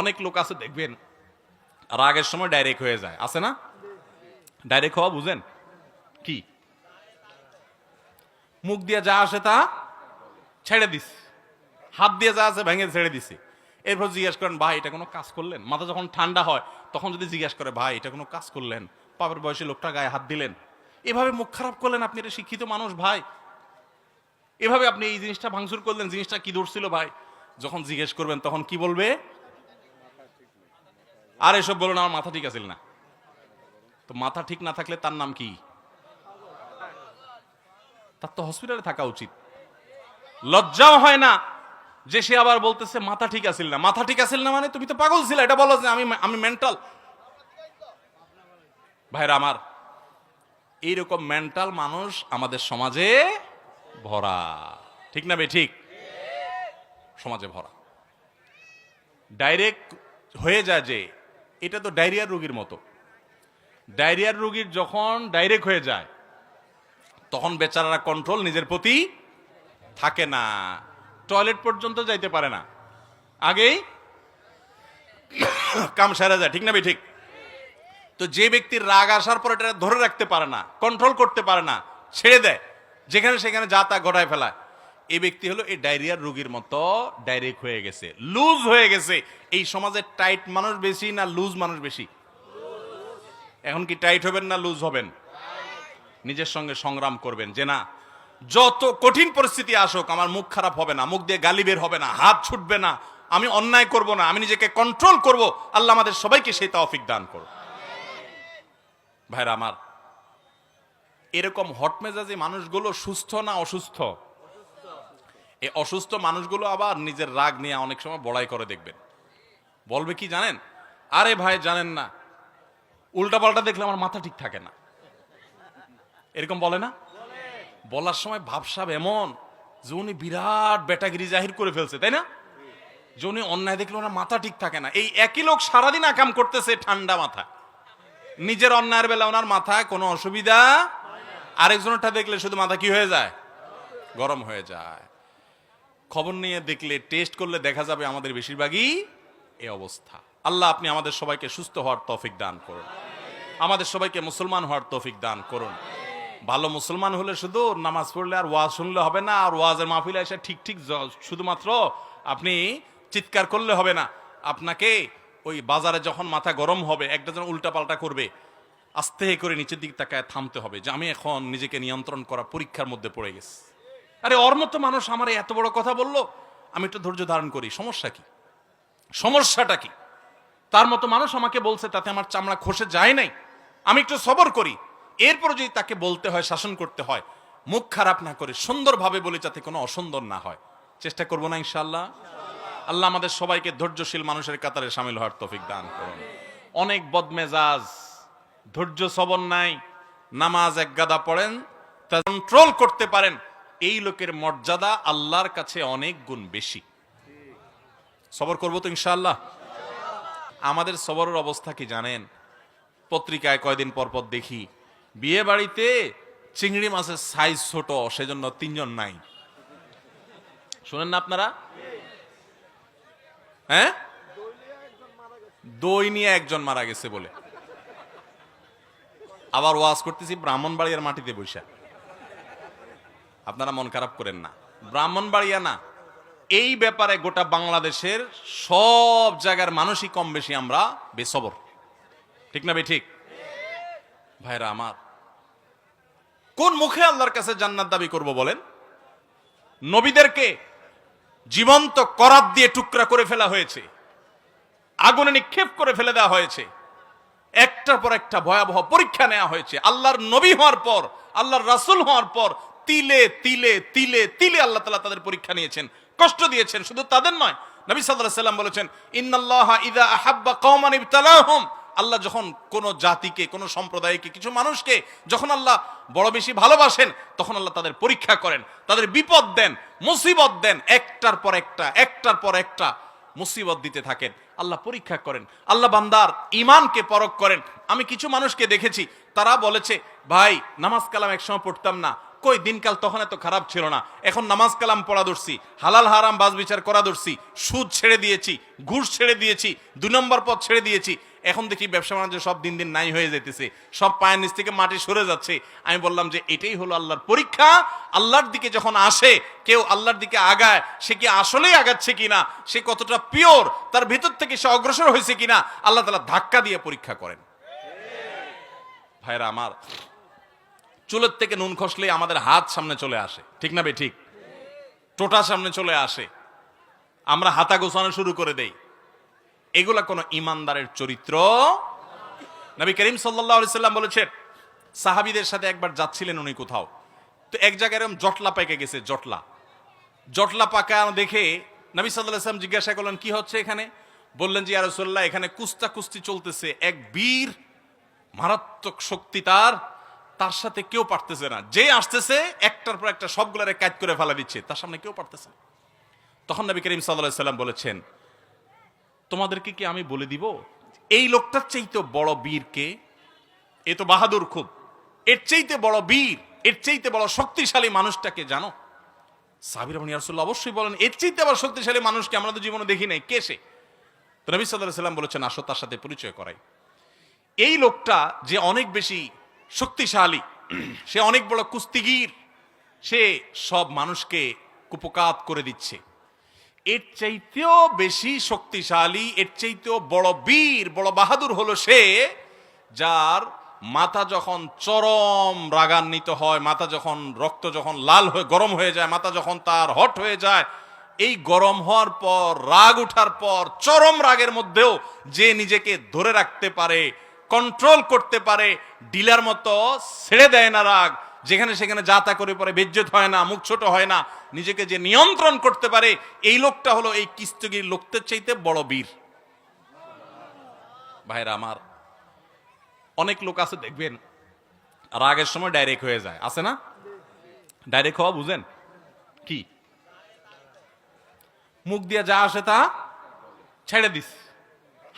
অনেক লোক আছে, দেখবেন, রাগের সময় ডাইরেক্ট হয়ে যায়। আছে না? ডাইরেক্ট হওয়া বুঝেন? কি? মুখ দিয়ে যা আসে তা ছেড়ে দিস। হাত দিয়ে যা আছে ভেঙে ছেড়ে দিছি এরপর জিজ্ঞেস করেন, ভাই, এটা কোনো কাজ করলেন? মাথা যখন ঠান্ডা হয়, তখন যদি জিজ্ঞেস করে, ভাই, এটা কোনো কাজ করলেন? পাপের বয়সে লোকটা গায়ে হাত দিলেন? এভাবে মুখ খারাপ করলেন আপনি, এটা শিক্ষিত মানুষ, ভাই। এভাবে আপনি এই জিনিসটা ভাঙচুর করলেন, জিনিসটা কি ধরছিল ভাই? যখন জিজ্ঞেস করবেন, তখন কি বলবে? আর এসব বলুন, আমার মাথা ঠিক আছিল না তো মাথা ঠিক না থাকলে তার নাম কি? তার তো হসপিটালে থাকা উচিত। লজ্জাও হয় না যে সে আবার বলতেছে, মাথা ঠিক আছিল না মাথা ঠিক আছিল না মানে তুমি তো পাগল ছিল, এটা বলো যে আমি আমি মেন্টাল ভাইরা আমার, এইরকম মেন্টাল মানুষ আমাদের সমাজে ভরা। ঠিক না বে ঠিক? সমাজে ভরা। ডাইরেক্ট হয়ে যায় যে এটা তো ডায়রিয়ার রোগীর মতো। ডায়রিয়ার রোগীর যখন ডাইরেক্ট হয়ে যায়, তখন বেচারারা কন্ট্রোল নিজের প্রতি থাকে না। টয়লেট পর্যন্ত যাইতে পারে না। আগেই কাম সারা যায়, ঠিক না ভাই ঠিক তো যে ব্যক্তির রাগ আসার পর এটা ধরে রাখতে পারে না কন্ট্রোল করতে পারে না, ছেড়ে দেয়। যেখানে সেখানে যা তা ঘটায় ফেলায়। এই ব্যক্তি হলো এই ডায়রিয়ার রোগীর মতো ডাইরেক্ট হয়ে গেছে। লুজ হয়ে গেছে। এই সমাজে টাইট মানুষ বেশি না লুজ মানুষ বেশি? এখন কি টাইট হবেন না লুজ হবেন? নিজের সঙ্গে সংগ্রাম করবেন যে না, যত কঠিন পরিস্থিতি আসুক, আমার মুখ খারাপ হবে না, মুখ দিয়ে গালি বের হবে না, হাত ছুটবে না, আমি অন্যায় করব না, আমি নিজেকে কন্ট্রোল করব, আল্লাহ আমাদের সবাইকে সেই তৌফিক দান করো ভাইরা আমার, এরকম হট মেজাজি মানুষগুলো সুস্থ না অসুস্থ? এই অসুস্থ মানুষগুলো আবার নিজের রাগ নিয়ে অনেক সময় বড়াই করে দেখবেন। বলবে কি জানেন? আরে ভাই, জানেন না। উল্টাপাল্টা দেখলে আমার মাথা ঠিক থাকে না। এরকম বলে না? বলার সময় ভাবসাব এমন যে উনি বিরাট বেটাগিরি জাহির করে ফেলছে, তাই না? যে উনি অন্যায় দেখলে ওনার মাথা ঠিক থাকে না। এই একই লোক সারাদিন আকাম করতেছে ঠান্ডা মাথা। নিজের অন্যায়ের বেলা ওনার মাথায় কোনো অসুবিধা আরেকজনেরটা দেখলে শুধু মাথা কি হয়ে যায়? গরম হয়ে যায়। খবর নিয়ে দেখলে টেস্ট করলে দেখা যাবে আমাদের বেশিরভাগই এ অবস্থা। আল্লাহ আপনি আমাদের সবাইকে সুস্থ হওয়ার তৌফিক দান করুন। আমাদের সবাইকে মুসলমান হওয়ার তৌফিক দান করুন। ভালো মুসলমান হলে শুধু নামাজ পড়লে আর ওয়াজ শুনলে হবে না, আর ওয়াজের মাহফিলে এসে ঠিক ঠিক শুধুমাত্র আপনি চিৎকার করলে হবে না। আপনাকে ওই বাজারে যখন মাথা গরম হবে, একটা জন উল্টা পাল্টা করবে, আস্তে করে নিচের দিক তাকায় থামতে হবে যে আমি এখন নিজেকে নিয়ন্ত্রণ করা পরীক্ষার মধ্যে পড়ে গেছি। আরে ওর মতো মানুষ আমার এত বড় কথা বলল, আমি একটু ধৈর্য ধারণ করি। সমস্যা কি? সমস্যাটা কি? তার মতো মানুষ আমাকে বলছে, তাতে আমার চামড়া খসে যায় নাই। আমি একটু সবর করি। এরপর যদি তাকে বলতে হয়, শাসন করতে হয়, মুখ খারাপ না করে, সুন্দরভাবে বলে, যাতে কোনো অসুন্দর না হয়। চেষ্টা করব না ইনশাল্লাহ আল্লাহ আমাদের সবাইকে ধৈর্যশীল মানুষের কাতারে সামিল হওয়ার তৌফিক দান করুন। অনেক বদমেজাজ, ধৈর্য সবর নাই, নামাজ এক গাদা পড়েন তা কন্ট্রোল করতে পারেন এই লোকের মর্যাদা আল্লাহর কাছে অনেক গুণ বেশি। সবর করব তো ইনশাআল্লাহ? আমাদের সবরের অবস্থা কি জানেন? পত্রিকায় কয়দিন পর পর দেখি, বিয়ে বাড়িতে চিংড়ি মাছের সাইজ ছোট, সেজন্য তিনজন নাই। শুনেন না আপনারা? হ্যাঁ? দই নিয়ে একজন মারা গেছে বলে। আবার ওয়াজ করতেছি ব্রাহ্মণবাড়িয়ার মাটিতে বৈশা। আপনারা মন খারাপ করেন না। ব্রাহ্মণবাড়িয়া না, এই ব্যাপারে গোটা বাংলাদেশের সব জায়গার মানুষই কম বেশি আমরা বেসবর। ঠিক না ঠিক? ভাইরা আমার, কোন মুখে আল্লাহর কাছে জান্নাত দাবি করব বলেন? নবীদেরকে জীবন্ত করাত দিয়ে টুকরা করে ফেলা হয়েছে, আগুনে নিক্ষেপ করে ফেলে দেওয়া হয়েছে, একটার পর একটা ভয়াবহ পরীক্ষা নেওয়া হয়েছে। আল্লাহর নবী হওয়ার পর, আল্লাহর রাসূল হওয়ার পর তিলে তিলে তিলে তিলে আল্লাহ তাআলা তাদের পরীক্ষা নিয়েছেন। কষ্ট দিয়েছেন, শুধু তাদের নয়। নবী সাল্লাল্লাহু সাল্লাম বলেছেন, ইন্নাল্লাহা আল্লাহ যখন কোন জাতিকে, কোন সম্প্রদায়কে, কিছু মানুষকে যখন আল্লাহ বড় বেশি ভালোবাসেন, তখন আল্লাহ তাদের পরীক্ষা করেন, তাদের বিপদ দেন, মুসিবত দেন, একটার পর একটা, একটার পর একটা মুসিবত দিতে থাকেন। আল্লাহ পরীক্ষা করেন। আল্লাহ বান্দার ইমানকে পরখ করেন। আমি কিছু মানুষকে দেখেছি, তারা বলেছে, ভাই, নামাজ কালাম একসময় পড়তাম না। কই দিনকাল তখন এত খারাপ ছিল না। এখন নামাজ কালাম পড়া ধরছি, হালাল হারাম বাজ বিচার করা ধরছি, সুদ ছেড়ে দিয়েছি, ঘুষ ছেড়ে দিয়েছি দুই নম্বর পথ ছেড়ে দিয়েছি। এখন দেখি ব্যবসা বাণিজ্য সব দিন দিন নাই হয়ে যেতেছে, সব পায়ের নিচ থেকে মাটি সরে যাচ্ছে। আমি বললাম যে এটাই হলো আল্লাহর পরীক্ষা। আল্লাহর দিকে যখন আসে, কেউ আল্লাহর দিকে আগায়, সে কি আসলেই আগাচ্ছে কিনা? সে কতটা পিওর? তার ভেতর থেকে সে অগ্রসর হয়েছে কিনা? আল্লাহ তালা ধাক্কা দিয়ে পরীক্ষা করেন। ভাইরা আমার চুলের থেকে নুন খসলে আমাদের হাত সামনে চলে আসে। ঠিক না বে, ঠিক? টোটা সামনে চলে আসে। আমরা হাতা গোছানো শুরু করে দেই। এগুলা কোনো ইমানদারের চরিত্র? নবী করিম সাল্লাম বলেছেন, সাহাবিদের সাথে একবার যাচ্ছিলেন উনি কোথাও। তো এক জায়গায় এরকম জটলা পেকে গেছে, জটলা। জটলা পাকা দেখে নবী সাল্লাম জিজ্ঞাসা করলেন, কি হচ্ছে এখানে? বললেন যে ইয়ারসোল্লাহ এখানে কুস্তা কুস্তি চলতেছে। এক বীর মারাত্মক শক্তি তার তার সাথে কেউ পারতেছে না। যে আসতেছে, একটার পর একটা সবগুলারে কাজ করে ফেলা দিচ্ছে। তার সামনে কেউ পারতেছে না। তখন নবী করিম সাল্লাম বলেছেন, তোমাদেরকে কি আমি বলে দিব? এই লোকটার চাইতে বড় বীরকে এ তো বাহাদুর খুব। এর চাইতে বড় বীর, এর চাইতে বড় শক্তিশালী মানুষটাকে জানো? সাবির রহমান ইয়ারসুল্লাহ অবশ্যই বলেন। এর চাইতে আবার শক্তিশালী মানুষকে আমরা তো জীবনে দেখি নাই। কে সে? তো নবী সাল্লাহ সাল্লাম বলেছেন, আসো তার সাথে পরিচয় করাই। এই লোকটা যে অনেক বেশি শক্তিশালী। সে অনেক বড় কুস্তিগির। সে সব মানুষকে কুপকাত করে দিচ্ছে। এর চাইতেও বেশি শক্তিশালী, এর চাইতেও বড় বীর, বড় বাহাদুর হলো সে, যার মাথা যখন চরম রাগান্বিত হয়, মাথা যখন রক্ত যখন লাল হয়ে, গরম হয়ে যায়, মাথা যখন তার হট হয়ে যায়, এই গরম হওয়ার পর, রাগ উঠার পর, চরম রাগের মধ্যেও যে নিজেকে ধরে রাখতে পারে কন্ট্রোল করতে পারে ডিলার মতো ছেড়ে দেয় না রাগ। যেখানে সেখানে যাতা করে পরে বেজ্জত হয় না, মুখ ছোট হয় না, নিজেকে যে নিয়ন্ত্রণ করতে পারে, এই লোকটা হলো এই কিস্তগির লোকদের চাইতে বড় বীর। ভাইরা আমার, অনেক লোক আছে, দেখবেন, রাগের সময় ডাইরেক্ট হয়ে যায়। আছে না? ডাইরেক্ট হওয়া বুঝেন? কি? মুখ দিয়ে যা আসে তা ছেড়ে দিস।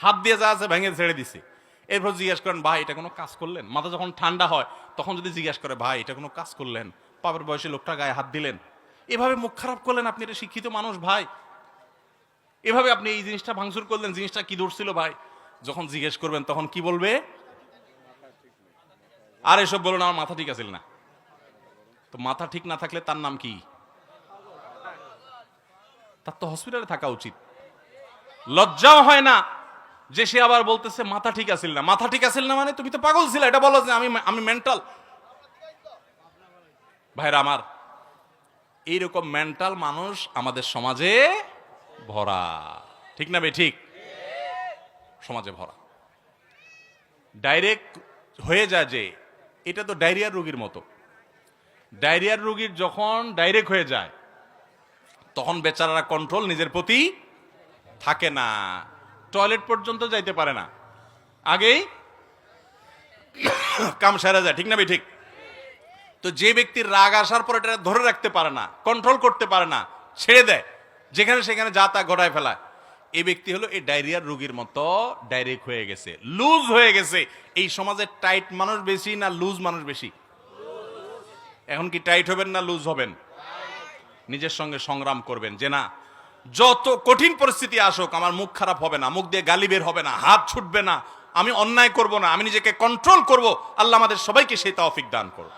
হাত দিয়ে যা আছে ভেঙে ছেড়ে দিছি। এরপর জিজ্ঞেস করেন, ভাই, এটা কোনো কাজ করলেন? মাথা যখন ঠান্ডা হয়, তখন যদি জিজ্ঞেস করে, ভাই, এটা কোনো কাজ করলেন? পাপের বয়সে লোকটা গায়ে হাত দিলেন। এভাবে মুখ খারাপ করলেন আপনি, এটা শিক্ষিত মানুষ, ভাই। এভাবে আপনি এই জিনিসটা ভাঙচুর করলেন, জিনিসটা কি ধরছিল ভাই? যখন জিজ্ঞেস করবেন, তখন কি বলবে? আর এসব বলুন, আমার মাথা ঠিক আছিল না? তো মাথা ঠিক না থাকলে তার নাম কি? তার তো হসপিটালে থাকা উচিত। লজ্জাও হয় না। যে সে আবার বলতেছে, মাথা ঠিক আছিল না। মাথা ঠিক আছিল না মানে তুমি তো পাগল ছিল। এটা বলো যে আমি আমি মেন্টাল ভাইরা আমার, এইরকম মেন্টাল মানুষ আমাদের সমাজে ভরা। ঠিক না বে ঠিক? সমাজে ভরা। ডাইরেক্ট হয়ে যায় যে, এটা তো ডায়রিয়ার রোগীর মতো। ডায়রিয়ার রোগীর যখন ডাইরেক্ট হয়ে যায়, তখন বেচারারা কন্ট্রোল নিজের প্রতি থাকে না। টয়লেট পর্যন্ত যাইতে পারে না। আগেই কাম সেরা যায়, ঠিক না ভাই, ঠিক? তো যে ব্যক্তির রাগ আসার পর এটা ধরে রাখতে পারে না কন্ট্রোল করতে পারে না, ছেড়ে দেয়, যেখানে সেখানে যা তা ঘটায় ফেলায়। এই ব্যক্তি হলো এই ডায়রিয়ার রোগীর মতো ডাইরেক্ট হয়ে গেছে লুজ হয়ে গেছে। এই সমাজে টাইট মানুষ বেশি না লুজ মানুষ বেশি? এখন কি টাইট হবেন না লুজ হবেন? নিজের সঙ্গে সংগ্রাম করবেন, যে না যত কঠিন পরিস্থিতি আসুক, আমার মুখ খারাপ হবে না, মুখ দিয়ে গালি বের হবে না, হাত ছুটবে না, আমি অন্যায় করব না, আমি নিজেকে কন্ট্রোল করব, আল্লাহ আমাদের সবাইকে সেই তৌফিক দান করো